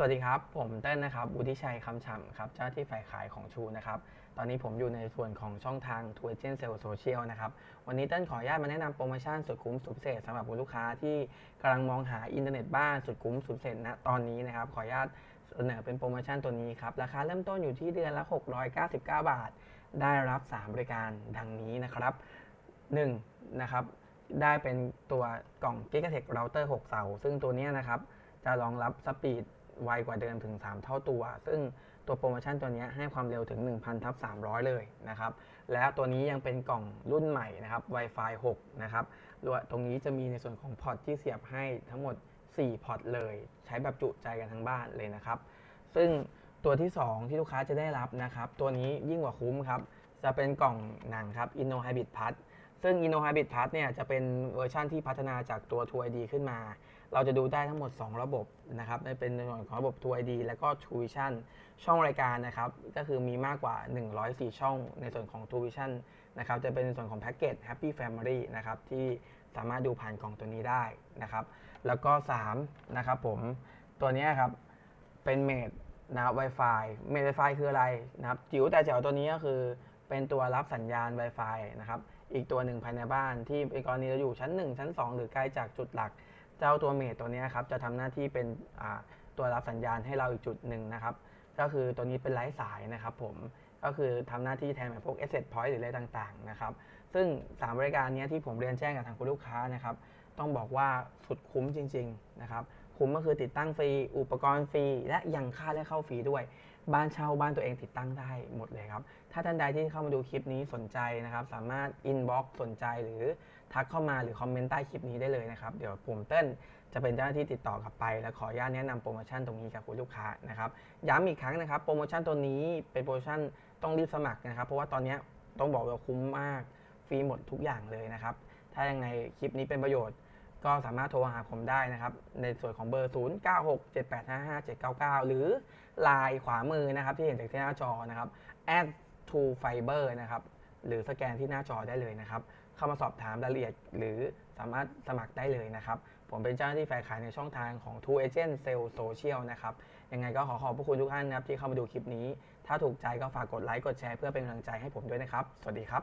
สวัสดีครับ ผมเต้นนะครับวุฒิชัยคำฉ่ำครับเจ้าที่ฝ่ายขายของชูนะครับ ตอนนี้ผมอยู่ในส่วนของช่องทาง t w i t c h e n Sales Social นะครับ วันนี้เต้นขออนุญาตมาแนะนำโปรโมชั่นสุดคุ้มสุดพิเศษสำหรับลูกค้าที่กำลังมองหาอินเทอร์เน็ตบ้านสุดคุ้มสุดพิเศษณตอนนี้นะครับ ขออนุญาตเสนอเป็นโปรโมชั่นตัวนี้ครับ ราคาเริ่มต้นอยู่ที่เดือนละ 699 บาท ได้รับ 3 บริการดังนี้นะครับ 1. นะครับได้เป็นตัวกล่อง Gigatech Router 6 เสา ซึ่งตัวนี้นะครับจะรองรับสปีด ไวกว่าเดิมถึง 3 เท่าตัว ซึ่งตัวโปรโมชั่นตัวนี้ให้ความเร็วถึง 1,000ทับ300 เลยนะครับ และตัวนี้ยังเป็นกล่องรุ่นใหม่นะครับ Wi-Fi 6 นะครับรวมตรงนี้จะมีในส่วนของพอร์ตที่เสียบให้ทั้งหมด 4 พอร์ตเลย ใช้แบบจุใจกันทั้งบ้านเลยนะครับ ซึ่งตัวที่ 2 ที่ลูกค้าจะได้รับนะครับ ตัวนี้ยิ่งกว่าคุ้มครับ จะเป็นกล่องหนังครับ Inno Hybrid Plus ซึ่ง Inno Hybrid Plus เนี่ยจะเป็นเวอร์ชันที่พัฒนาจากตัว True ID ขึ้นมา เราจะดูได้ทั้งหมด 2 ระบบนะครับในเป็นในส่วนของระบบ True ID และก็ True Vision ช่องรายการนะครับก็คือมีมากกว่า 104 ช่องในส่วนของ True Vision นะครับจะเป็นในส่วนของแพ็กเกจ Happy Family นะครับที่สามารถดูผ่านกล่องตัวนี้ได้นะครับ แล้วก็3นะครับผมตัวนี้ครับเป็นเมดนะครับ Wi-Fi เมด Wi-Fi คืออะไรนะครับจิ๋วแต่แจ๋วตัวนี้ก็คือเป็นตัวรับสัญญาณ Wi-Fi นะครับ อีกตัวหนึ่งภายในบ้านที่ในกรณีเราอยู่ชั้น 1 ชั้น 2 หรือไกลจากจุดหลัก เจ้าตัวเมดตัวนี้ครับจะทำหน้าที่เป็นตัวรับสัญญาณให้เราอีกจุดหนึ่งนะครับก็คือตัวนี้เป็นไร้สายนะครับผมก็คือทำหน้าที่แทนแบบพวก asset point หรืออะไรต่างๆนะครับซึ่ง 3 บริการนี้ที่ผมเรียนแจ้งกับทางคุณลูกค้านะครับต้องบอกว่าสุดคุ้มจริงๆนะครับ คุ้มก็คือติดตั้งฟรี อุปกรณ์ฟรี และยังค่าและเข้าฟรีด้วย บ้านเช่าบ้านตัวเองติดตั้งได้หมดเลยครับ ถ้าท่านใดที่เข้ามาดูคลิปนี้สนใจนะครับ สามารถ inbox สนใจหรือทักเข้ามาหรือคอมเมนต์ใต้คลิปนี้ได้เลยนะครับ เดี๋ยวผมเต้นจะเป็นเจ้าหน้าที่ติดต่อกลับไป และขออนุญาตแนะนำโปรโมชั่นตรงนี้กับคุณลูกค้านะครับย้ำอีกครั้งนะครับ โปรโมชั่นตัวนี้เป็นโปรโมชั่นต้องรีบสมัครนะครับ เพราะว่าตอนนี้ต้องบอกว่าคุ้มมากฟรีหมดทุกอย่างเลยนะครับ ถ้ายังไงคลิปนี้เป็นประโยชน์ ก็สามารถโทรหาผมได้นะครับ ในส่วนของเบอร์ 0967855799 หรือ Line ขวามือนะครับ ที่เห็นจากที่หน้าจอนะครับ add to fiber นะครับ หรือสแกนที่หน้าจอได้เลยนะครับ เข้ามาสอบถามรายละเอียด หรือสามารถสมัครได้เลยนะครับ ผมเป็นเจ้าหน้าที่ฝ่ายขายในช่องทางของ True Agent Sales Social นะครับ ยังไงก็ขอขอบพระคุณทุกท่านนะครับที่เข้ามาดูคลิปนี้ ถ้าถูกใจก็ฝากกดไลค์กดแชร์เพื่อเป็นกำลังใจให้ผมด้วยนะครับ สวัสดีครับ